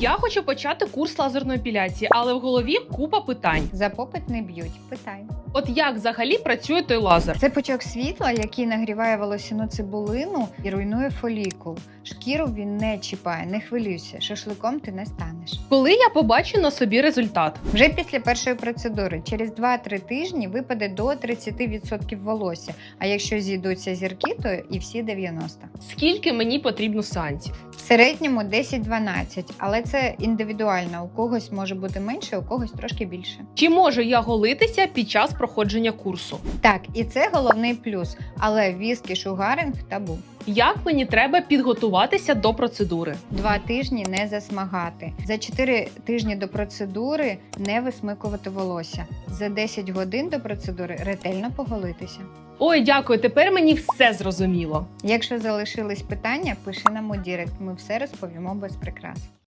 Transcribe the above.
Я хочу почати курс лазерної епіляції, але в голові купа питань. За попит не б'ють. Питай. От як взагалі працює той лазер? Це пучок світла, який нагріває волосяну цибулину і руйнує фолікул. Шкіру він не чіпає, не хвилюйся. Шашликом ти не станеш. Коли я побачу на собі результат? Вже після першої процедури, через 2-3 тижні випаде до 30% волосся. А якщо зійдуться зірки, то і всі 90%. Скільки мені потрібно сеансів? В середньому 10-12, але це індивідуально. У когось може бути менше, у когось трошки більше. Чи можу я голитися під час проходження курсу? Так, і це головний плюс. Але віскі шугаринг табу. Як мені треба підготуватися до процедури? Два тижні не засмагати. За 4 тижні до процедури не висмикувати волосся. За 10 годин до процедури ретельно поголитися. Ой, дякую, тепер мені все зрозуміло. Якщо залишились питання, пиши нам у Дірект. Ми все розповімо без прикрас.